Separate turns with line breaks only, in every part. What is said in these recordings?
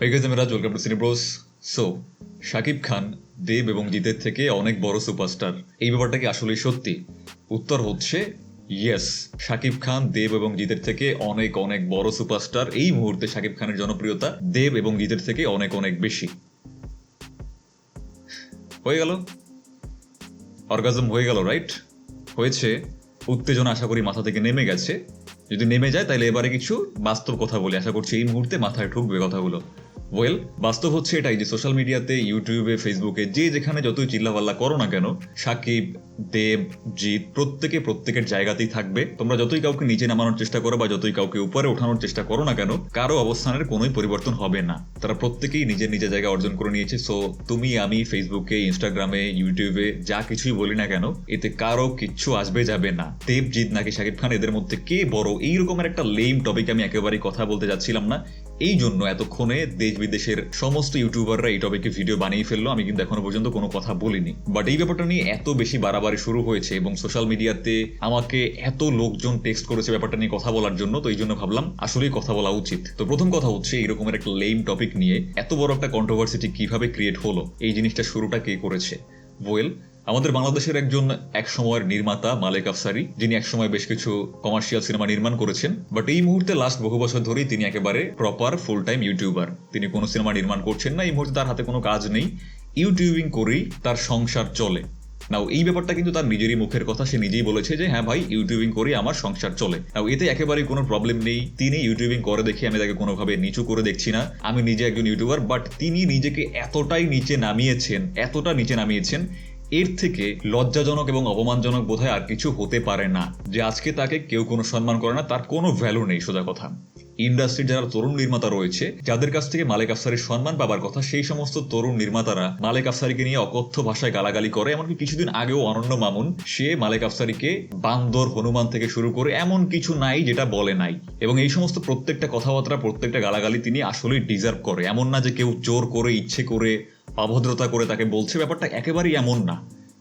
Hey guys, Cinebros so Shakib Khan Dev এবং জিতের থেকে অনেক বড় সুপারস্টার এই ব্যাপারটা কি আসলে সত্যি? উত্তর হচ্ছে ইয়েস শাকিব খান দেব এবং জিতের থেকে অনেক অনেক বড় সুপারস্টার এই মুহূর্তে শাকিব খানের জনপ্রিয়তা দেব এবং জিতের থেকে অনেক অনেক বেশি। হয়ে গেল? অর্গাজম হয়ে গেল রাইট হয়েছে। উত্তেজনা আশা করি মাথা থেকে নেমে গেছে। যদি নেমে যায় তাহলে এবারে কিছু বাস্তব কথা বলি। আশা করছি এই মুহূর্তে মাথায় ঢুকবে কথাগুলো। ওয়েল বাস্তব হচ্ছে এটাই যে সোশ্যাল মিডিয়াতে ইউটিউবে ফেসবুকে যে যেখানে যতই চিল্লাপাল্লা করো না কেন, সাকিব, দেব, জিৎ প্রত্যেকে প্রত্যেকের জায়গাতেই থাকবে। তোমরা যতই কাউকে নিচে নামানোর চেষ্টা করো বা যতই কাউকে উপরে ওঠানোর চেষ্টা করো না কেন, কারও অবস্থানের কোনোই পরিবর্তন হবে না। তারা প্রত্যেকেই নিজের নিজের জায়গা অর্জন করে নিয়েছে। সো তুমি, আমি ফেসবুকে ইনস্টাগ্রামে ইউটিউবে যা কিছুই বলি না কেন, এতে কারও কিচ্ছু আসবে যাবে না। দেবজিৎ নাকি শাকিব খান, এদের মধ্যে কে বড়? এইরকমের একটা লেম টপিক আমি একেবারেই কথা বলতে যাচ্ছিলাম না। এই জন্য এতক্ষণে দেশ বিদেশের সমস্ত ইউটিউবাররা এই টপিকে ভিডিও বানিয়ে ফেলল। আমি কিন্তু এখনও পর্যন্ত কোনো কথা বলিনি। বাট এই ব্যাপারটা নিয়ে এত বেশি বাড়াবাড়ি শুরু হয়েছে এবং সোশ্যাল মিডিয়াতে আমাকে এত লোকজন টেক্সট করেছে ব্যাপারটা নিয়ে কথা বলার জন্য, তো এই জন্য ভাবলাম আসলেই কথা বলা উচিত। তো প্রথম কথা হচ্ছে এরকমের একটা লেম টপিক নিয়ে এত বড় একটা কন্ট্রোভার্সিটি কীভাবে ক্রিয়েট হলো? এই জিনিসটা শুরুটা কে করেছে? ওয়েল আমাদের বাংলাদেশের একজন এক সময়ের নির্মাতা, মালেক আফসারি, যিনি একসময় বেশ কিছু কমার্শিয়াল সিনেমা নির্মাণ করেছেন বাট এই মুহূর্তে লাস্ট বহু বছর ধরেই তিনি একেবারে প্রপার ফুল টাইম ইউটিউবার তিনি কোনো সিনেমা নির্মাণ করছেন না, এই মুহূর্তে তার হাতে কোনো কাজ নেই। ইউটিউবিং করেই তার সংসার চলে। নাও এই ব্যাপারটা কিন্তু তার নিজেরই মুখের কথা। সে নিজেই বলেছে যে হ্যাঁ ভাই ইউটিউবিং করে আমার সংসার চলে। নাও এতে একেবারেই কোনো প্রবলেম নেই। তিনি ইউটিউবিং করে দেখে আমি তাকে কোনোভাবে নিচু করে দেখছি না। আমি নিজে একজন ইউটিউবার বাট তিনি নিজেকে এতটাই নিচে নামিয়েছেন, এতটা নিচে নামিয়েছেন এর থেকে লজ্জাজনক এবং অপমানজনক বোধহয় আর কিছু হতে পারে না যে আজকে তাকে কেউ কোনো সম্মান করে না, তার কোনো ভ্যালু নেই সোজা কথা। ইন্ডাস্ট্রির যারা তরুণ নির্মাতা রয়েছে, যাদের কাছ থেকে মালেক আফসারির সম্মান পাবার কথা, সেই সমস্ত তরুণ নির্মাতারা মালেক আফসারিকে নিয়ে অকথ্য ভাষায় গালাগালি করে, এমনকি কিছুদিন আগেও অনন্য মামুন, সে মালেক আফসারিকে বান্দর হনুমান থেকে শুরু করে এমন কিছু নাই যেটা বলে নাই। এবং এই সমস্ত প্রত্যেকটা কথাবার্তা, প্রত্যেকটা গালাগালি তিনি আসলেই ডিজার্ভ করে। এমন না যে কেউ জোর করে, ইচ্ছে করে অভদ্রতা করে তাকে বলছে, ব্যাপারটা একেবারেই এমন না।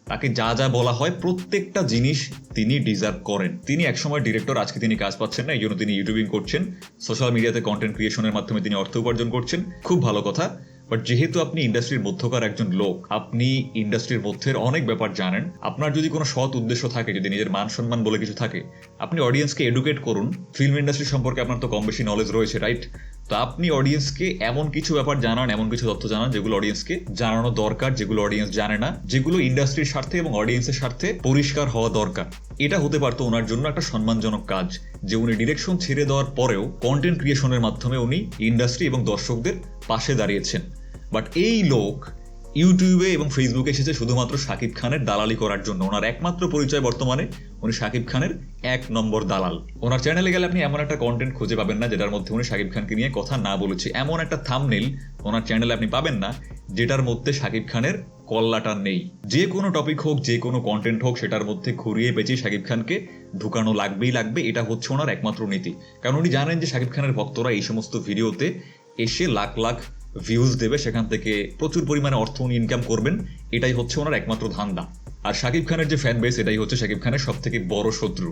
তাকে যা যা বলা হয়, প্রত্যেকটা জিনিস তিনি ডিজার্ভ করেন। তিনি একসময় ডিরেক্টর আজকে তিনি কাজ পাচ্ছেন না এই জন্য তিনি ইউটিউবিং করছেন। সোশ্যাল মিডিয়াতে কন্টেন্ট ক্রিয়েশনের মাধ্যমে তিনি অর্থ উপার্জন করছেন। খুব ভালো কথা। বাট যেহেতু আপনি ইন্ডাস্ট্রির মধ্যকার একজন লোক, আপনি ইন্ডাস্ট্রির মধ্যের অনেক ব্যাপার জানেন। আপনার যদি কোনো সৎ উদ্দেশ্য থাকে, যদি নিজের মান সম্মান বলে কিছু থাকে, আপনি অডিয়েন্সকে এডুকেট করুন। ফিল্ম ইন্ডাস্ট্রি সম্পর্কে আপনার তো কম বেশি নলেজ রয়েছে রাইট তো আপনি অডিয়েন্সকে এমন কিছু ব্যাপার জানান, এমন কিছু তথ্য জানান যেগুলো অডিয়েন্সকে জানানো দরকার, যেগুলো অডিয়েন্স জানে না, যেগুলো ইন্ডাস্ট্রির স্বার্থে এবং অডিয়েন্সের স্বার্থে পরিষ্কার হওয়া দরকার। এটা হতে পারতো ওনার জন্য একটা সম্মানজনক কাজ, যে উনি ডিরেকশন ছেড়ে দেওয়ার পরেও কন্টেন্ট ক্রিয়েশনের মাধ্যমে উনি ইন্ডাস্ট্রি এবং দর্শকদের পাশে দাঁড়িয়েছেন। বাট এই লোক ইউটিউবে এবং ফেসবুকে এসেছে শুধুমাত্র শাকিব খানের দালালি করার জন্য। ওনার একমাত্র পরিচয় বর্তমানে উনি শাকিব খানের এক নম্বর দালাল। ওনার চ্যানেলে গেলে আপনি এমন একটা কন্টেন্ট খুঁজে পাবেন না, যেটার মধ্যে উনি শাকিব খানকে নিয়ে কথা না বলেছে। এমন একটা থামনেল ওনার চ্যানেলে আপনি পাবেন না, যেটার মধ্যে শাকিব খানের কল্লাটা নেই। যে কোনো টপিক হোক, যে কোনো কন্টেন্ট হোক, সেটার মধ্যে ঘুরিয়ে পেঁচিয়ে শাকিব খানকে ঢুকানো লাগবেই লাগবে, এটা হচ্ছে ওনার একমাত্র নীতি। কারণ উনি জানেন যে শাকিব খানের ভক্তরা এই সমস্ত ভিডিওতে এসে লাখ লাখ ভিউজ দেবে, সেখান থেকে প্রচুর পরিমাণে অর্থ উনি ইনকাম করবেন, এটাই হচ্ছে ওনার একমাত্র ধান্দা। আর শাকিব খানের যে ফ্যান বেস এটাই হচ্ছে শাকিব খানের সব থেকে বড় শত্রু।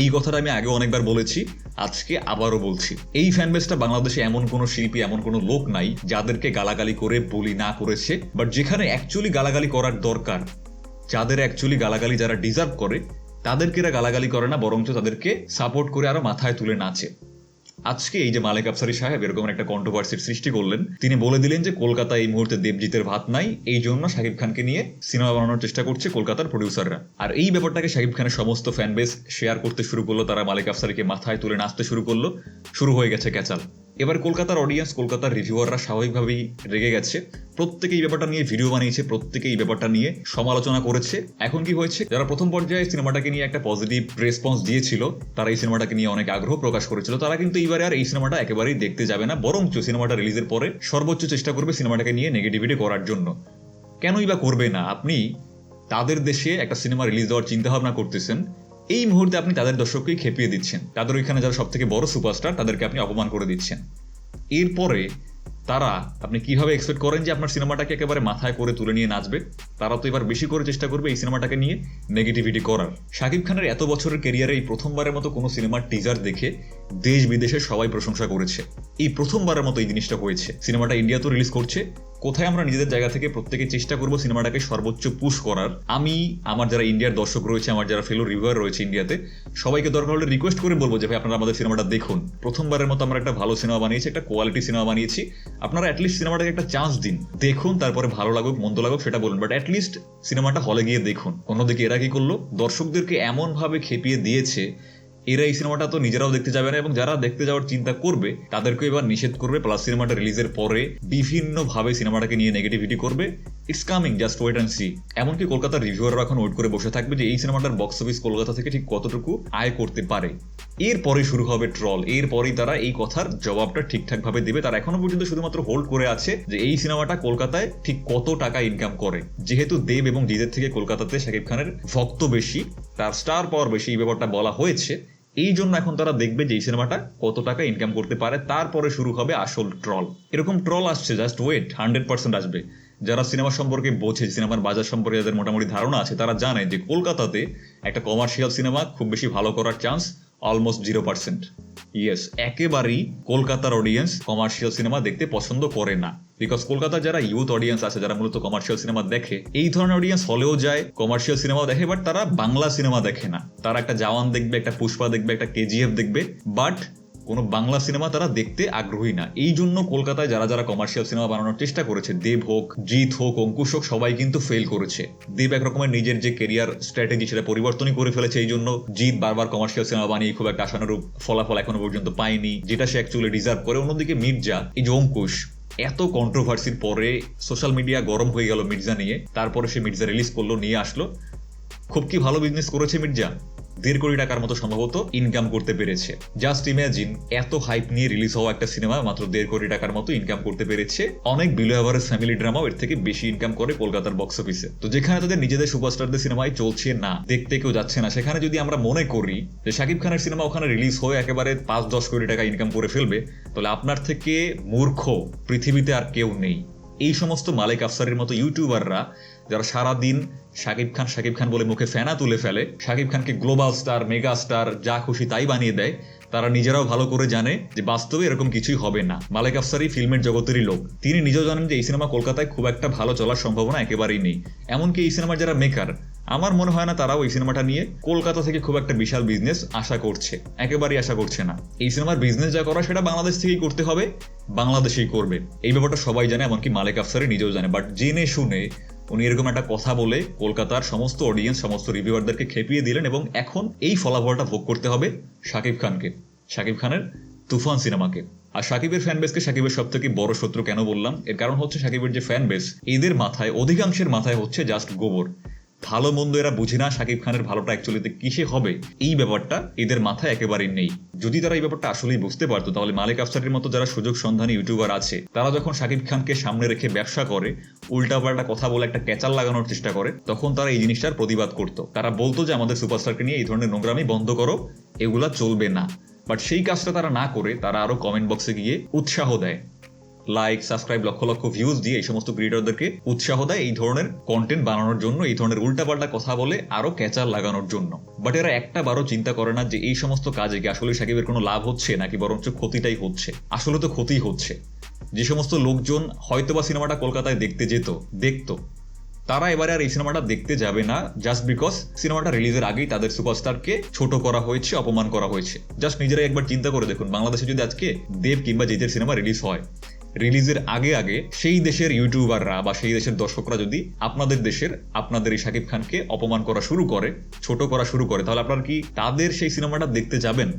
এই কথাটা আমি আগে অনেকবার বলেছি, আজকে আবারও বলছি। এই ফ্যান বেসটা বাংলাদেশে এমন কোনো শিল্পী, এমন কোনো লোক নাই যাদেরকে গালাগালি করে, বলি না করেছে বাট যেখানে অ্যাকচুয়ালি গালাগালি করার দরকার, যাদের অ্যাকচুয়ালি গালাগালি যারা ডিজার্ভ করে, তাদেরকে এরা গালাগালি করে না, বরঞ্চ তাদেরকে সাপোর্ট করে আরও মাথায় তুলে নাচে। আজকে এই যে মালিক আফসারি সাহেব এরকম একটা কন্ট্রোভার্সির সৃষ্টি করলেন, তিনি বলে দিলেন যে কলকাতা এই মুহূর্তে দেবজিতের ভাত নাই, এই জন্য শাকিব খানকে নিয়ে সিনেমা বানানোর চেষ্টা করছে কলকাতার প্রডিউসাররা আর এই ব্যাপারটাকে শাকিব খানের সমস্ত ফ্যান বেস শেয়ার করতে শুরু করল, তারা মালিক আফসারিকে মাথায় তুলে নাচতে শুরু করল, শুরু হয়ে গেছে ক্যাচাল। এবার কলকাতার অডিয়েন্স কলকাতার রিভিউয়াররা স্বাভাবিকভাবেই রেগে গেছে। প্রত্যেকে এই ব্যাপারটা নিয়ে ভিডিও বানিয়েছে প্রত্যেকে এই ব্যাপারটা নিয়ে সমালোচনা করেছে। এখন কি হয়েছে? যারা প্রথম পর্যায়ে সিনেমাটাকে নিয়ে একটা পজিটিভ রেসপন্স দিয়েছিল তারা এই সিনেমাটাকে নিয়ে অনেক আগ্রহ প্রকাশ করেছিল। তারা কিন্তু এইবারে আর এই সিনেমাটা একেবারেই দেখতে যাবে না, বরঞ্চ সিনেমাটা রিলিজের পরে সর্বোচ্চ চেষ্টা করবে সিনেমাটাকে নিয়ে নেগেটিভিটি করার জন্য। কেনই বা করবে না? আপনি তাদের দেশে একটা সিনেমা রিলিজ দেওয়ার চিন্তা ভাবনা করতেছেন। এই মুহূর্তে আপনি তাদের দর্শককেই খেপিয়ে দিচ্ছেন। তাদের ওইখানে যারা সব থেকে বড় সুপারস্টার, তাদেরকে আপনি অপমান করে দিচ্ছেন। এরপরে তারা, আপনি কীভাবে এক্সপেক্ট করেন যে আপনার সিনেমাটাকে একেবারে মাথায় করে তুলে নিয়ে নাচবে? তারা তো এবার বেশি করে চেষ্টা করবে এই সিনেমাটাকে নিয়ে নেগেটিভিটি করার। শাকিব খানের এত বছরের কেরিয়ারে এই প্রথমবারের মতো কোনো সিনেমার টিজার দেখে দেশ বিদেশে সবাই প্রশংসা করেছে। এই প্রথমবারের মতো এই জিনিসটা হয়েছে। সিনেমাটা ইন্ডিয়াতেও রিলিজ করছে। কোথায় আমরা নিজেদের জায়গা থেকে প্রত্যেকে চেষ্টা করব সিনেমাটাকে সর্বোচ্চ পুশ করার? আমি, আমার যারা ইন্ডিয়ার দর্শক রয়েছে, আমার যারা ফেলো রিভিউয়ার রয়েছে ইন্ডিয়াতে, সবাইকে দরকার হলে রিকোয়েস্ট করে বলব যে, ভাই, আপনারা আমাদের সিনেমাটা দেখুন। প্রথমবারের মতো আমরা একটা ভালো সিনেমা বানিয়েছি, একটা কোয়ালিটি সিনেমা বানিয়েছি। আপনারা অ্যাটলিস্ট সিনেমাটাকে একটা চান্স দিন। দেখুন, তারপরে ভালো লাগুক, মন্দ লাগুক, সেটা বলুন। বাট অ্যাটলিস্ট সিনেমাটা হলে গিয়ে দেখুন। অন্যদিকে এরা কি করল? দর্শকদেরকে এমনভাবে খেপিয়ে দিয়েছে এরা এই সিনেমাটা তো নিজেরাও দেখতে যাবে না এবং যারা দেখতে যাওয়ার চিন্তা করবে তাদেরকে এবার নিষেধ করবে। প্লাস সিনেমাটা রিলিজের পরে বিভিন্নভাবে সিনেমাটাকে নিয়ে নেগেটিভিটি করবে। It's coming just wait and see এমনকি কলকাতার রিভিউয়াররা এখন ওয়েট করে বসে থাকবে যে এই সিনেমাটার বক্স অফিস কলকাতা থেকে ঠিক কতটুকু আয় করতে পারে। এরপরে শুরু হবে ট্রল এরপরেই তারা এই কথার জবাবটা ঠিকঠাক ভাবে দেবে। তারা এখনও পর্যন্ত শুধুমাত্র হোল্ড করে আছে যে এই সিনেমাটা কলকাতায় ঠিক কত টাকা ইনকাম করে। যেহেতু দেব এবং জিদের থেকে কলকাতাতে শাকিব খানের ভক্ত বেশি, তার স্টার পাওয়ার বেশি, এই ব্যাপারটা বলা হয়েছে। এই জন্য এখন তারা দেখবে যে এই সিনেমাটা কত টাকা ইনকাম করতে পারে। তারপরে শুরু হবে আসল ট্রল এরকম ট্রল আসছে জাস্ট ওয়েট হান্ড্রেড পার্সেন্ট আসবে। যারা সিনেমা সম্পর্কে বোঝে, সিনেমার বাজার সম্পর্কে যাদের মোটামুটি ধারণা আছে, তারা জানে যে কলকাতাতে একটা কমার্শিয়াল সিনেমা খুব বেশি ভালো করার chance almost zero percent yes একেবারেই কলকাতার অডিয়েন্স কমার্শিয়াল সিনেমা দেখতে পছন্দ করে না। বিকজ কলকাতার যারা ইউথ অডিয়েন্স আছে, যারা মূলত কমার্শিয়াল সিনেমা দেখে, এই ধরনের অডিয়েন্স হলেও যায় কমার্শিয়াল সিনেমাও দেখে বাট তারা বাংলা সিনেমা দেখে না। তারা একটা জওয়ান দেখবে, একটা পুষ্পা দেখবে, একটা কেজিএফ দেখবে বাট কোনো বাংলা সিনেমা তারা দেখতে আগ্রহী না। এই জন্য কলকাতায় যারা যারা কমার্শিয়াল সিনেমা বানানোর চেষ্টা করেছে, দেব হোক, জিৎ হোক, অঙ্কুশ হোক, সবাই কিন্তু ফেল করেছে। দেব এক রকমের নিজের যে কেরিয়ার স্ট্র্যাটেজি সেটা পরিবর্তনই করে ফেলেছে, এই জন্য জিৎ বারবার কমার্শিয়াল সিনেমা বানিয়ে খুব একটা আশানুরূপ ফলাফল এখনও পর্যন্ত পায়নি, যেটা সে অ্যাকচুয়ালি ডিজার্ভ করে। অন্যদিকে মির্জা, এই যে অঙ্কুশ, এত কন্ট্রোভার্সির পরে সোশ্যাল মিডিয়া গরম হয়ে গেল মির্জা নিয়ে, তারপরে সে মির্জা রিলিজ করল, নিয়ে আসলো। খুব কি ভালো বিজনেস করেছে মির্জা? দেড় কোটি টাকার মতো সম্ভবত ইনকাম করতে পেরেছে। জাস্ট ইমাজিন এত হাইপ নিয়ে রিলিজ হওয়া একটা সিনেমা মাত্র দেড় কোটি টাকার মতো ইনকাম করতে পেরেছে। অনেক বিলো এভারেজ ফ্যামিলি ড্রামাও এর থেকে বেশি ইনকাম করে কলকাতার বক্স অফিসে তো যেখানে তাদের নিজেদের সুপারস্টারদের সিনেমায় চলছে না, দেখতে কেউ যাচ্ছে না, সেখানে যদি আমরা মনে করি যে শাকিব খানের সিনেমা ওখানে রিলিজ হয়ে একেবারে পাঁচ দশ কোটি টাকা ইনকাম করে ফেলবে, তাহলে আপনার থেকে মূর্খ পৃথিবীতে আর কেউ নেই। এই সমস্ত মালিক আফসারের মতো ইউটিউবাররা যারা সারাদিন শাকিব খান শাকিব খান বলে মুখে ফেনা তুলে ফেলে, শাকিব খানকে গ্লোবাল স্টার, মেগা স্টার, যা খুশি তাই বানিয়ে দেয়, তারা নিজেরাও ভালো করে জানে যে বাস্তবে এরকম কিছুই হবে না। মালিক আফসারি ফিল্মের জগতেরই লোক। তিনি নিজেও জানেন যে এই সিনেমা কলকাতায় খুব একটা ভালো চলার সম্ভাবনা একেবারেই নেই। এমনকি এই সিনেমার যারা মেকার, আমার মনে হয় না তারাও এই সিনেমাটা নিয়ে কলকাতা থেকে খুব একটা বিশাল বিজনেস আশা করছে। একেবারেই আশা করছে না। এই সিনেমার বিজনেস যা করা, সেটা বাংলাদেশ থেকেই করতে হবে, বাংলাদেশেই করবে। এই ব্যাপারটা সবাই জানে, এমনকি মালিক আফসারি নিজেও জানে। বাট জেনে শুনে উনি এরকম একটা কথা বলে কলকাতার সমস্ত অডিয়েন্স সমস্ত রিভিউয়ারদেরকে খেপিয়ে দিলেন এবং এখন এই ফলাফলটা ভোগ করতে হবে শাকিব খানকে, শাকিব খানের তুফান সিনেমাকে। আর সাকিবের ফ্যান বেসকে সাকিবের সব থেকে বড় শত্রু কেন বললাম? এর কারণ হচ্ছে সাকিবের যে ফ্যান বেস এদের মাথায়, অধিকাংশের মাথায় হচ্ছে জাস্ট গোবর। ভালো মন্দ এরা বুঝে না শাকিব খানের ভালোটা অ্যাকচুয়ালিতে কিসে হবে, এই ব্যাপারটা এদের মাথায় একেবারেই নেই। যদি তারা এই ব্যাপারটা আসলেই বুঝতে পারতো, তাহলে মালিক আফসারের মতো যারা সুযোগ সন্ধানী ইউটিউবার আছে, তারা যখন শাকিব খানকে সামনে রেখে ব্যবসা করে, উল্টাপাল্টা কথা বলে একটা ক্যাচাল লাগানোর চেষ্টা করে, তখন তারা এই জিনিসটার প্রতিবাদ করতো। তারা বলতো যে, আমাদের সুপারস্টারকে নিয়ে এই ধরনের নোংরামি বন্ধ করো, এগুলা চলবে না। বাট সেই কাজটা তারা না করে, তারা আরও কমেন্ট বক্সে গিয়ে উৎসাহ দেয়। Like subscribe lakh lakh views দিয়ে এই সমস্ত ক্রিয়েটরদেরকে উৎসাহ দেয় এই ধরনের কন্টেন্ট বানানোর জন্য, এই ধরনের উল্টাপাল্টা কথা বলে আরও ক্যাচার লাগানোর জন্য। বাট এরা একটা বারও চিন্তা করে না যে এই সমস্ত কাজে কি আসলে সাকিবের কোনো লাভ হচ্ছে নাকি বরঞ্চ ক্ষতিটাই হচ্ছে। আসলে তো ক্ষতি হচ্ছে। যে সমস্ত লোকজন হয়তোবা সিনেমাটা কলকাতায় দেখতে যেত, দেখতো। তারা এবারে আর এই সিনেমাটা দেখতে যাবে না জাস্ট বিকজ সিনেমাটা রিলিজের আগেই তাদের সুপারস্টারকে ছোট করা হয়েছে, অপমান করা হয়েছে। জাস্ট নিজেরাই একবার চিন্তা করে দেখুন, বাংলাদেশে যদি আজকে দেব কিংবা জিতের সিনেমা রিলিজ হয় রিলিজের আগে আগে সেই দেশের ইউটিউবাররা বা সেই দেশের দর্শকরা যদি আপনাদের দেশের, আপনাদের এই শাকিব খানকে অপমান করা শুরু করে, ছোট করা শুরু করে, তাহলে আপনারা কি তাদের সেই সিনেমাটা দেখতে যাবেন?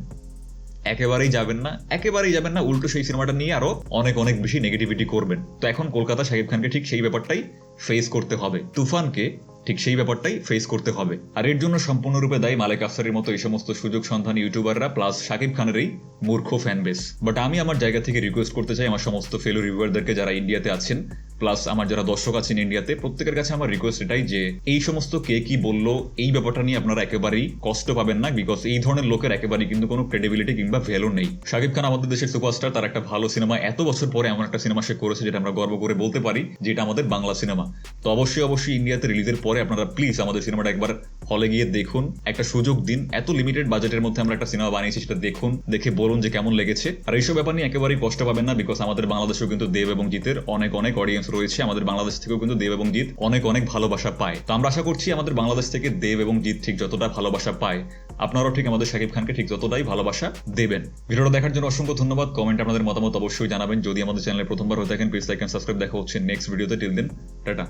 একেবারেই যাবেন না, একেবারেই যাবেন না, উল্টো সেই সিনেমাটা নিয়ে আরও অনেক অনেক বেশি নেগেটিভিটি করবেন। তো এখন কলকাতা শাকিব খানকে ঠিক সেই ব্যাপারটাই ফেস করতে হবে। তুফানকে ঠিক সেই ব্যাপারটাই ফেস করতে হবে। আর এর জন্য সম্পূর্ণরূপে দায়ী মালেক আফসারের মতো এই সমস্ত সুযোগ সন্ধান ইউটিউবাররা প্লাস শাকিব খানের এই মূর্খ ফ্যান বেস বাট আমি আমার জায়গা থেকে রিকোয়েস্ট করতে চাই আমার সমস্ত ফেলো রিভিউয়ারদেরকে যারা ইন্ডিয়াতে আছেন প্লাস আমার যারা দর্শক আছেন ইন্ডিয়াতে প্রত্যেকের কাছে আমার রিকোয়েস্ট এটাই যে এই সমস্ত কে কি বলল, এই ব্যাপারটা নিয়ে আপনারা একেবারেই কষ্ট পাবেন না বিকজ এই ধরনের লোকের একেবারেই কিন্তু কোনো ক্রেডিবিলিটি কিংবা ভ্যালু নেই। শাকিব খান আমাদের দেশের সুপারস্টার তার একটা ভালো সিনেমা এত বছর পরে এমন একটা সিনেমা সে করেছে যেটা আমরা গর্ব করে বলতে পারি, যেটা আমাদের বাংলা সিনেমা তো অবশ্যই অবশ্যই ইন্ডিয়াতে রিলিজের পরে আপনারা প্লিজ আমাদের সিনেমাটা একবার হলে গিয়ে দেখুন। একটা সুযোগ দিন, এত লিমিটেড বাজেটের মধ্যে আমরা একটা সিনেমা বানিয়েছি সেটা দেখুন, দেখে বলুন যে কেমন লেগেছে। আর এইসব ব্যাপার নিয়ে একেবারেই কষ্ট পাবেন না বিকজ আমাদের বাংলাদেশেও কিন্তু দেব এবং জিতের অনেক অনেক অডিয়েন্স রয়েছে আমাদের বাংলাদেশ থেকেও কিন্তু দেব এবং জিৎ অনেক অনেক ভালোবাসা পায়। তো আমরা আশা করছি আমাদের বাংলাদেশ থেকে দেব এবং জিৎ ঠিক যতটা ভালোবাসা পায়, আপনারাও ঠিক আমাদের শাকিব খানকে ঠিক ততটাই ভালোবাসা দেবেন। ভিডিওটা দেখার জন্য অসংখ্য ধন্যবাদ। কমেন্ট আপনাদের মতামত অবশ্যই জানাবেন। যদি আমাদের চ্যানেলে প্রথমবার হয়ে থাকেন প্লিজ লাইক অ্যান্ড সাবস্ক্রাইব দেখা হচ্ছে নেক্সট ভিডিওতে টিল দিন টাটা।